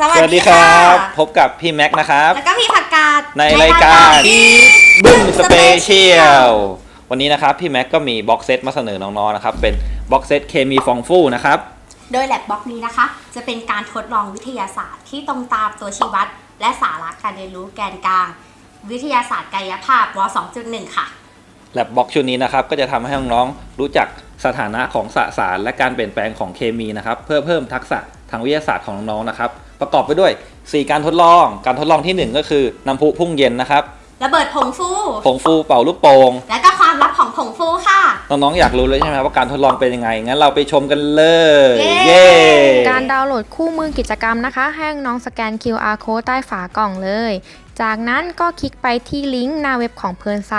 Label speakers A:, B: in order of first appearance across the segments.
A: สวัสดีครับพบกับพี่แม็กซ์นะครับ
B: แล้วก็พี่ผักกาด
A: ในรายการที่บึ้มสเปเชียลวันนี้นะครับพี่แม็กซ์ก็มีบ็อกเซตมาเสนอน้องๆนะครับ เป็นบ็อกเซตเคมีฟองฟูนะครับ
B: โดยแลบบล็อกนี้นะคะ จะเป็นการทดลองวิทยาศาสตร์ที่ตรงตามตัวชี้วัด และสาระการเรียนรู้แกนกลาง วิทยาศาสตร์กายภาพว 2.1 ค่ะ
A: แลบบ็อกชุดนี้นะครับ ก็จะทำให้น้องๆรู้จักสถานะของสสารและการเปลี่ยนแปลงของเคมีนะครับ เพื่อเพิ่มทักษะทางวิทยาศาสตร์ของน้องๆนะครับ ประกอบไปด้วย 4 การทดลอง การทดลองทีหนึ่1 ก็คือน้ำพุพุ่งเย็นนะครับ
B: ระเบิดผงฟู
A: ผงฟูเป่าลูกโป่ง
B: และก็ความลับของผงฟูค่ะ
A: น้องๆอยากรู้เลยใช่ไหมว่าการทดลองเป็นยังไง งั้นเราไปชมกันเลย
B: เย้
C: การดาวน์โหลดคู่มือกิจกรรมนะคะ ให้น้องสแกน QR code ใต้ฝากล่องเลย จากนั้นก็คลิกไปที่ลิงก์หน้าเว็บของเพลินไซ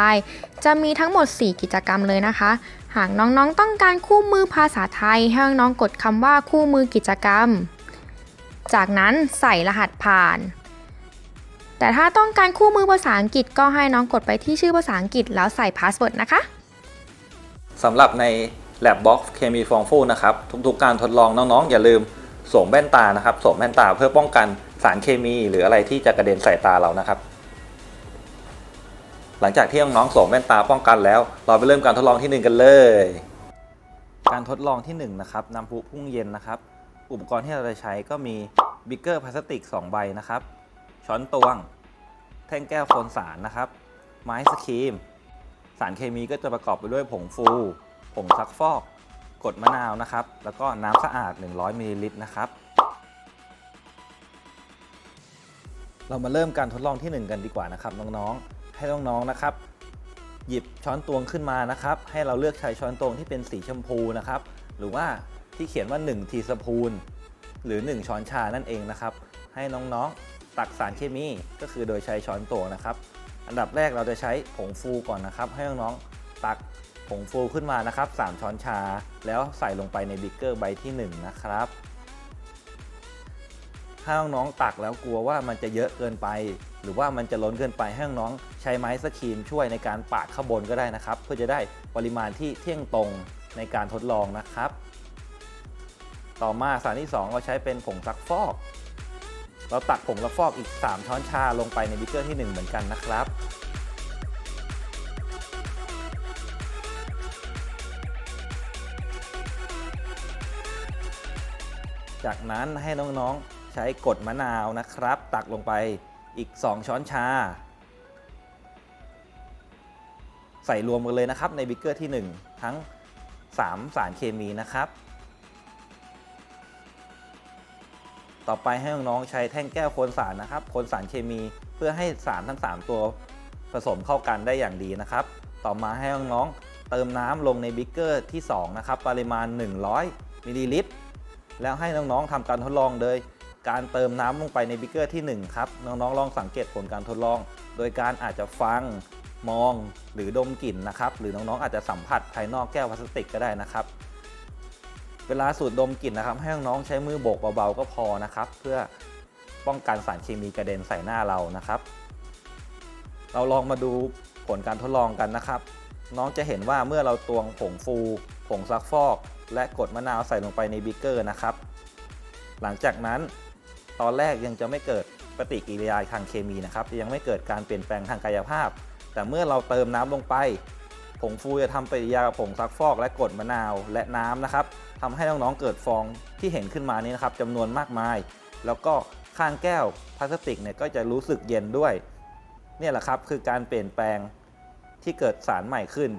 C: จะมีทั้งหมด 4 กิจกรรมเลยนะคะ หากน้องๆต้องการคู่มือภาษาไทย ให้น้องๆกดคำว่าคู่มือกิจกรรม จากนั้นใส่รหัสผ่าน แต่ถ้าต้องการคู่มือภาษาอังกฤษก็ให้น้องกดไปที่ชื่อภาษาอังกฤษแล้วใส่พาสเวิร์ดนะคะ
A: สำหรับใน Lab Box เคมีฟองฟูนะครับ ทุกๆการทดลองน้องๆ อย่าลืมสวมแว่นตานะครับสวมแว่นตาเพื่อป้องกันสารเคมีหรืออะไรที่จะกระเด็นใส่ตาเรานะครับ หลังจากที่น้องๆสวมแว่นตาป้องกันแล้ว เราไปเริ่มการทดลองที่ 1 กันเลย การทดลองที่1นะครับน้ำพุพุ่งเย็นนะครับ อุปกรณ์ที่เราจะใช้ก็มีบิ๊กเกอร์พลาสติก 2 ใบนะครับ ช้อนตวง แท่งแก้วโคนสารนะครับ ไม้สครีม สารเคมีก็จะประกอบไปด้วยผงฟู ผงซักฟอกกดมะนาวนะครับ แล้วก็น้ำสะอาด 100มิลลิลิตรนะครับ เรามาเริ่มการทดลองที่ 1 กันดีกว่านะครับน้องๆ ให้น้องๆนะครับ หยิบช้อนตวงขึ้นมานะครับ ให้เราเลือกใช้ช้อนตวงที่เป็นสีชมพูนะครับ หรือว่า ที่เขียนว่า 1 ทีสปูนหรือ 1 ช้อนชานั่นเองนะครับ ให้น้องๆตักสารเคมีก็คือโดยใช้ช้อนตวงนะครับ อันดับแรกเราจะใช้ผงฟูก่อนนะครับ ให้น้องๆตักผงฟูขึ้นมานะครับ 3 ช้อนชา แล้วใส่ลงไปในบิ๊กเกอร์ใบที่ 1 นะครับถ้าน้องๆตักแล้วกลัวว่ามันจะเยอะเกินไป หรือว่ามันจะล้นเกินไปให้น้องๆใช้ไม้สกรีมช่วยในการปาดข้างบนก็ได้นะครับ เพื่อจะได้ปริมาณที่เที่ยงตรงในการทดลองนะครับ ต่อมาสารที่ 2 เราใช้เป็นผงซักฟอก เราตักผงซักฟอกอีก 3 ช้อนชาลงไปในบิ๊กเกอร์ที่ 1 เหมือนกันนะครับ จากนั้นให้น้องๆใช้กดมะนาวนะครับ ตักลงไปอีก 2 ช้อนชา ใส่รวมกันเลยนะครับในบิ๊กเกอร์ที่ 1 ทั้ง 3 สารเคมีนะครับ ต่อไปให้น้องๆใช้แท่งแก้วโคนสารนะครับโคนสารเคมีเพื่อให้สารทั้ง 3 ตัวผสมเข้ากันได้อย่างดีนะครับ ต่อมาให้น้องๆเติมน้ำลงในบิ๊กเกอร์ที่2นะครับปริมาณ 100มิลลิลิตรแล้วให้น้องๆทำการทดลองโดยการเติมน้ำลงไปในบิ๊กเกอร์ที่ 1 ครับน้องๆลองสังเกตผลการทดลอง โดยการอาจจะฟังมองหรือดมกลิ่นนะครับ หรือน้องๆอาจจะสัมผัสภายนอกแก้วพลาสติกก็ได้นะครับ เวลาสูดดมกลิ่นนะครับ ให้น้องๆใช้มือโบกเบาๆก็พอนะครับ เพื่อป้องกันสารเคมีกระเด็นใส่หน้าเรานะครับ เราลองมาดูผลการทดลองกันนะครับ น้องจะเห็นว่าเมื่อเราตวงผงฟู ผงซักฟอก และกรดมะนาวใส่ลงไปในบิกเกอร์นะครับ หลังจากนั้นตอนแรกยังจะไม่เกิดปฏิกิริยาทางเคมีนะครับ ยังไม่เกิดการเปลี่ยนแปลงทางกายภาพ แต่เมื่อเราเติมน้ำลงไป ผงฟูจะทำปฏิกิริยากับผงซักฟอก และกรดมะนาวและน้ำนะครับ ทำให้น้องๆเกิดฟองที่เห็นขึ้นมานี้นะครับจำนวนมากมาย แล้วก็ข้างแก้วพลาสติกเนี่ยก็จะรู้สึกเย็นด้วยเนี่ยแหละครับคือการเปลี่ยนแปลงที่เกิดสารใหม่ขึ้น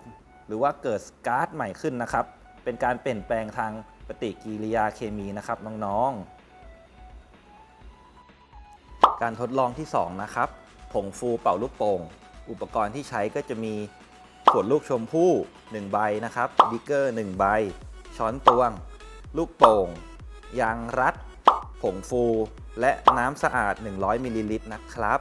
A: หรือว่าเกิดก๊าซใหม่ขึ้นนะครับ เป็นการเปลี่ยนแปลงทางปฏิกิริยาเคมีนะครับน้องๆ การทดลองที่ 2 นะครับผงฟูเป่าลูกโป่งอุปกรณ์ที่ใช้ก็จะมีขวดลูกชมพู่ 1 ใบนะครับบิ๊กเกอร์ 1 ใบ ช้อนตวง ลูกโป่ง ยางรัด ผงฟู และน้ำสะอาด 100มิลลิลิตรนะครับ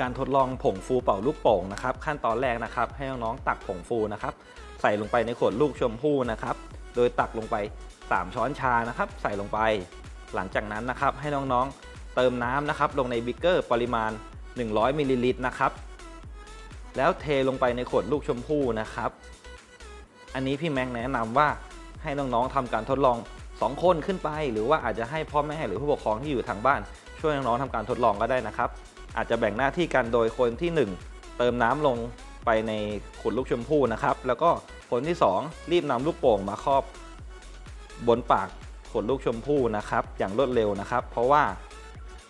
A: การทดลองผงฟูเป่าลูกโป่งนะครับ ขั้นตอนแรกนะครับ ให้น้องๆตักผงฟูนะครับ ใส่ลงไปในขวดลูกชมพู่นะครับ โดยตักลงไป 3 ช้อนชานะครับ ใส่ลงไป หลังจากนั้นนะครับ ให้น้องๆเติมน้ำนะครับ ลงในบิกเกอร์ปริมาณ 100มิลลิลิตรนะครับ แล้วเทลงไปในขวดลูกชมพู่นะครับ อันนี้พี่แม็กแนะนำว่าให้น้องๆทำการทดลอง 2 คนขึ้นไป หรือว่าอาจจะให้พ่อแม่หรือผู้ปกครองที่อยู่ทางบ้าน ช่วยน้องๆทำการทดลองก็ได้นะครับ อาจจะแบ่งหน้าที่กันโดยคนที่ 1 เติมน้ำลงไปในขวดลูกชมพู่นะครับ แล้วก็คนที่ 2 รีบนำลูกโป่งมาครอบบนปากขวดลูกชมพู่นะครับ อย่างรวดเร็วนะครับ เพราะว่า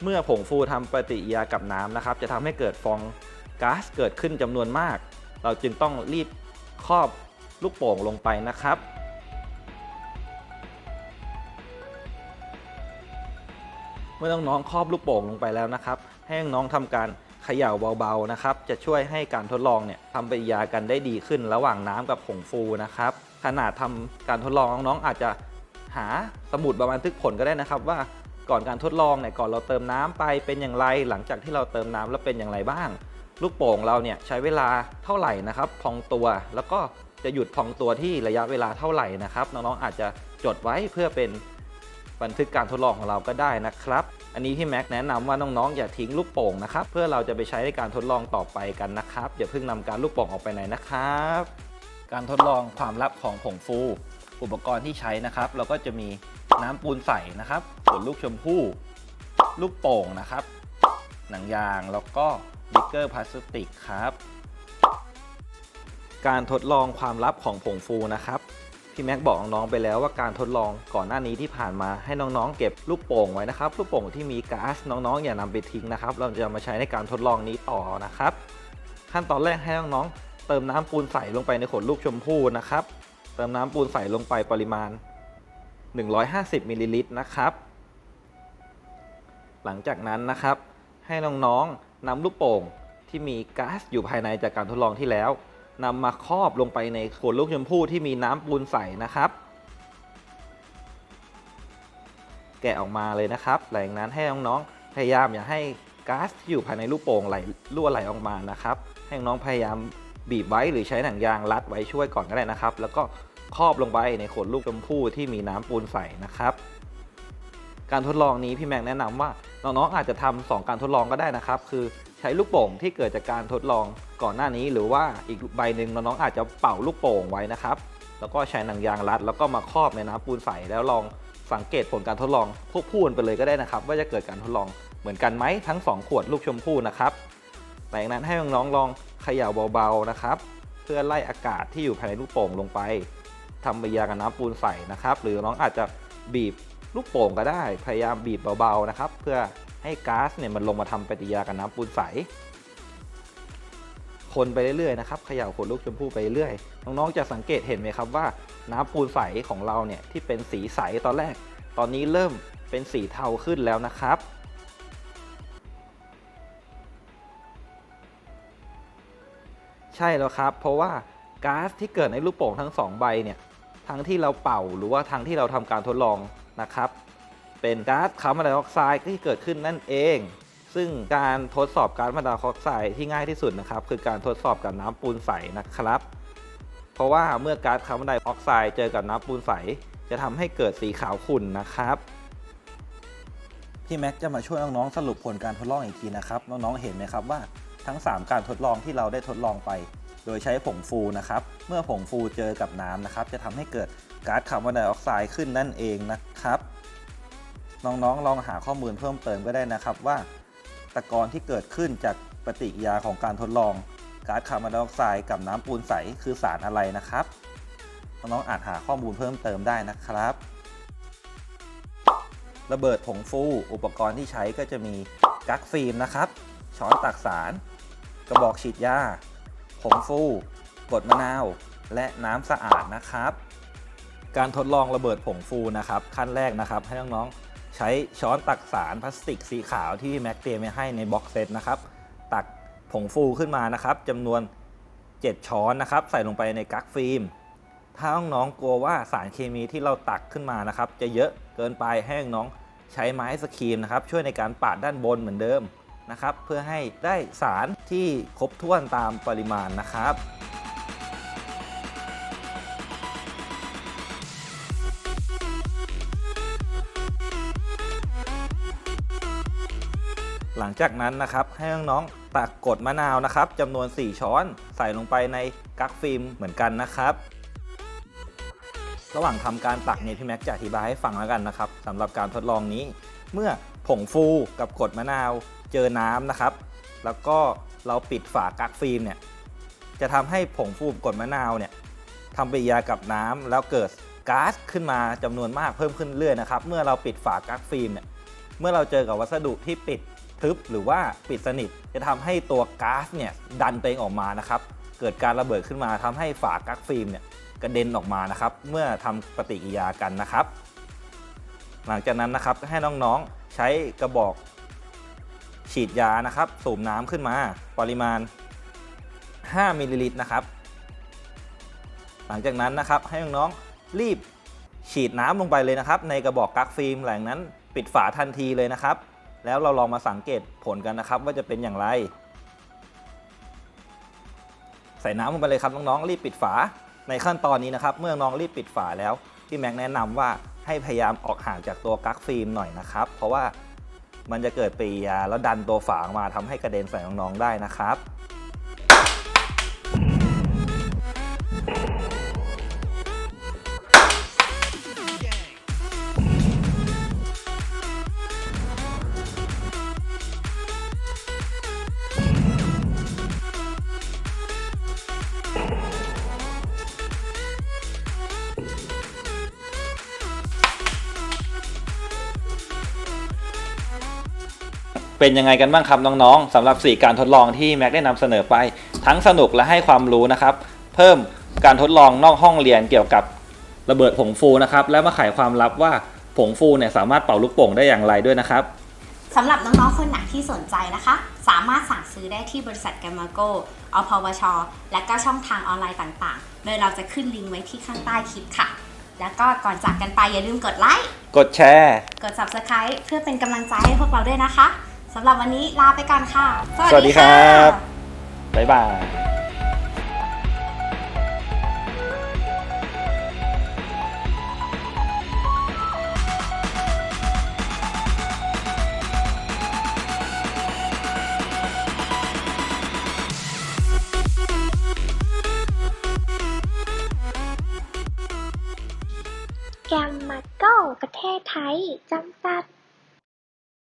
A: เมื่อผงฟูทำปฏิกิริยากับน้ำนะครับ จะทำให้เกิดฟองก๊าซเกิดขึ้นจำนวนมาก เราจึงต้องรีบครอบ ลูกโป่งลงไปนะครับ เมื่อน้องๆครอบลูกโป่งลงไปแล้วนะครับ ให้น้องๆทำการเขย่าเบาๆนะครับ จะช่วยให้การทดลองเนี่ยทำปฏิกิริยากันได้ดีขึ้น ระหว่างน้ำกับผงฟูนะครับ ขนาดทำการทดลองน้องๆอาจจะหาสมุดบันทึกผลก็ได้นะครับว่าก่อนการทดลองเนี่ยก่อนเราเติมน้ำไปเป็นอย่างไร หลังจากที่เราเติมน้ำแล้วเป็นอย่างไรบ้าง ลูกโป่งเราเนี่ยใช้เวลาเท่าไหร่นะครับ พองตัวแล้วก็ จะหยุดพองตัวที่ระยะเวลาเท่าไหร่นะครับน้องๆอาจจะจดไว้เพื่อเป็นบันทึกการทดลองของเราก็ได้นะครับ อันนี้ที่แม็กแนะนำว่าน้องๆอย่าทิ้งลูกโป่งนะครับ เพื่อเราจะไปใช้ในการทดลองต่อไปกันนะครับอย่าเพิ่งนำการลูกโป่งออกไปไหนนะครับ การทดลองความลับของผงฟู อุปกรณ์ที่ใช้นะครับ เราก็จะมีน้ำปูนใสนะครับขวดลูกชมพู่ ลูกโป่งนะครับ หนังยางแล้วก็บิ๊กเกอร์พลาสติกครับ การทดลองความลับของผงฟูนะครับพี่แม็กบอกน้องๆไปแล้วว่าการทดลองก่อนหน้านี้ที่ผ่านมาให้น้องๆ เก็บลูกโป่งไว้นะครับลูกโป่งที่มีก๊าซน้องๆอย่านำไปทิ้งนะครับ เราจะมาใช้ในการทดลองนี้ต่อนะครับ ขั้นตอนแรกให้น้องๆเติมน้ำปูนใสลงไปในขวดลูกชมพู่นะครับ เติมน้ำปูนใสลงไปปริมาณ 150มิลลิลิตรนะครับ หลังจากนั้นนะครับ ให้น้องๆนำลูกโป่งที่มีก๊าซอยู่ภายในจากการทดลองที่แล้ว นำมาครอบลงไปในขวดลูกชมพู่ที่มีน้ำปูนใสนะครับ แกะออกมาเลยนะครับ หลังนั้นให้น้องๆพยายามอย่าให้ก๊าซที่อยู่ภายในลูกโป่งไหลรั่วไหลออกมานะครับ ให้น้องพยายามบีบไว้หรือใช้หนังยางรัดไว้ช่วยก่อนก็ได้นะครับ แล้วก็ครอบลงไปในขวดลูกชมพู่ที่มีน้ำปูนใสนะครับ การทดลองนี้พี่แม็กแนะนำว่าน้องๆอาจจะทำสองการทดลองก็ได้นะครับ คือ ช้ลูกโป่งที่เกิดจากการทดลองก่อนหน้านี้ หรือว่าอีกใบหนึ่งน้องๆอาจจะเป่าลูกโป่งไว้นะครับ แล้วก็ใช้หนังยางรัด แล้วก็มาครอบในน้ำปูนใสแล้วลองสังเกตผลการทดลองควบคู่กันไปเลยก็ได้นะครับ ว่าจะเกิดการทดลองเหมือนกันไหมทั้งสองขวดลูกชมพู่นะครับหลังจากนั้นให้น้องๆลองเขย่าเบาๆนะครับ เพื่อไล่อากาศที่อยู่ภายในลูกโป่งลงไปทำปฏิกิริยากับน้ำปูนใสนะครับ หรือน้องอาจจะบีบลูกโป่งก็ได้ พยายามบีบเบาๆนะครับ เพื่อ ให้ก๊าซเนี่ยมันลงมาทำปฏิกิริยากับน้ำปูนใส คนไปเรื่อยๆนะครับเขย่าขวดลูกชมพู่ไปเรื่อยน้องๆจะสังเกตเห็นไหมครับว่า น้ำปูนใสของเราเนี่ยที่เป็นสีใสตอนแรก ตอนนี้เริ่มเป็นสีเทาขึ้นแล้วนะครับใช่แล้วครับ เพราะว่าก๊าซที่เกิดในลูกโป่งทั้งสองใบเนี่ยทั้งที่เราเป่าหรือว่าทั้งที่เราทำการทดลองนะครับ เป็นก๊าซคาร์บอนไดออกไซด์ที่เกิดขึ้นนั่นเอง ซึ่งการทดสอบก๊าซคาร์บอนไดออกไซด์ที่ง่ายที่สุดนะครับคือการทดสอบกับน้ำปูนใสนะครับ เพราะว่าเมื่อก๊าซคาร์บอนไดออกไซด์เจอกับน้ำปูนใส จะทำให้เกิดสีขาวขุ่นนะครับพี่แม็กจะมาช่วยน้องๆสรุปผลการทดลองอีกทีนะครับน้องๆเห็นไหมครับว่าทั้ง 3 การทดลองที่เราได้ทดลองไป โดยใช้ผงฟูนะครับ เมื่อผงฟูเจอกับน้ำนะครับ จะทำให้เกิดก๊าซคาร์บอนไดออกไซด์ขึ้นนั่นเองนะครับ น้องๆ ลองหาข้อมูลเพิ่มเติมก็ได้นะครับว่า ตะกอนที่เกิดขึ้นจากปฏิกิริยาของการทดลองก๊าซคาร์บอนไดออกไซด์กับน้ำปูนใสคือสารอะไรนะครับ น้องๆอาจหาข้อมูลเพิ่มเติมได้นะครับ ระเบิดผงฟู อุปกรณ์ที่ใช้ก็จะมีกั๊กฟิล์มนะครับ ช้อนตักสาร กระบอกฉีดยา ผงฟูกรดมะนาว และน้ำสะอาดนะครับ การทดลองระเบิดผงฟูนะครับ ขั้นแรกนะครับ ให้น้องๆ ใช้ช้อนตักสารพลาสติกสีขาวที่แม็กเตรียมไว้ให้ในบ็อกเซตนะครับ ตักผงฟูขึ้นมานะครับจำนวน 7 ช้อนนะครับ ใส่ลงไปในกั๊กฟิล์ม ถ้าน้องๆกลัวว่าสารเคมีที่เราตักขึ้นมานะครับ จะเยอะเกินไปให้น้องใช้ไม้สครีมนะครับ ช่วยในการปาดด้านบนเหมือนเดิมนะครับ เพื่อให้ได้สารที่ครบถ้วนตามปริมาณนะครับ หลังจากนั้นนะครับให้น้องๆตักกดมะนาวนะครับจำนวน 4 ช้อนใส่ลงไปในกั๊กฟิล์มเหมือนกันนะครับ ระหว่างทำการตักเนี่ยพี่แม็กจะอธิบายให้ฟังแล้วกันนะครับสำหรับการทดลองนี้ เมื่อผงฟูกับกดมะนาวเจอน้ำนะครับ แล้วก็เราปิดฝากักฟิล์มเนี่ยจะทำให้ผงฟูกับกดมะนาวเนี่ยทำปฏิกิริยากับน้ำแล้วเกิดก๊าซขึ้นมาจำนวนมากเพิ่มขึ้นเรื่อยนะครับ เมื่อเราปิดฝากักฟิล์มเนี่ยเมื่อเราเจอกับวัสดุที่ปิด ทึบหรือว่าปิดสนิท จะทำให้ตัวก๊าซเนี่ยดันตัวเองออกมานะครับ เกิดการระเบิดขึ้นมาทำให้ฝากักฟิล์มเนี่ยกระเด็นออกมานะครับ เมื่อทำปฏิกิริยากันนะครับ หลังจากนั้นนะครับให้น้องๆใช้กระบอกฉีดยานะครับ สูบน้ำขึ้นมา ปริมาณ 5มิลลิลิตรนะครับ หลังจากนั้นนะครับให้น้องๆรีบฉีดน้ำลงไปเลยนะครับ ในกระบอกกักฟิล์มหลังนั้นปิดฝาทันทีเลยนะครับ แล้วเราลองมาสังเกตผลกันนะครับ ว่าจะเป็นอย่างไร ใส่น้ำลงไปเลยครับน้องๆรีบปิดฝา ในขั้นตอนนี้นะครับ เมื่อน้องรีบปิดฝาแล้วพี่แม็กแนะนำว่าให้พยายามออกห่างจากตัวกั๊กฟิล์มหน่อยนะครับ เพราะว่ามันจะเกิดปฏิกิริยาแล้วดันตัวฝาออกมาทำให้กระเด็นใส่น้องๆได้นะครับ เป็นยังไงกันบ้างครับน้องๆสำหรับ 4 การทดลองที่แม็กได้นำเสนอไป ทั้งสนุกและให้ความรู้นะครับ เพิ่มการทดลองนอกห้องเรียนเกี่ยวกับระเบิดผงฟูนะครับและมาไขความลับว่าผงฟูเนี่ยสามารถเป่าลูกโป่งได้อย่างไรด้วยนะครับ
B: สำหรับน้องๆ คนไหนที่สนใจนะคะ สามารถสั่งซื้อได้ที่บริษัทแกมมาโกอพวช และก็ช่องทางออนไลน์ต่างๆ โดยเราจะขึ้นลิงก์ไว้ที่ข้างใต้คลิปค่ะ แล้วก็ก่อนจากกันไปอย่าลืมกดไลค์
A: กดแชร์
B: กด subscribe เพื่อเป็นกำลังใจให้พวกเราด้วยนะคะ สำหรับวันนี้ลาไปก่อนค่ะ
A: สวัสดีครับ บ๊ายบาย
D: แกมมาโก้ประเทศไทยจำกัด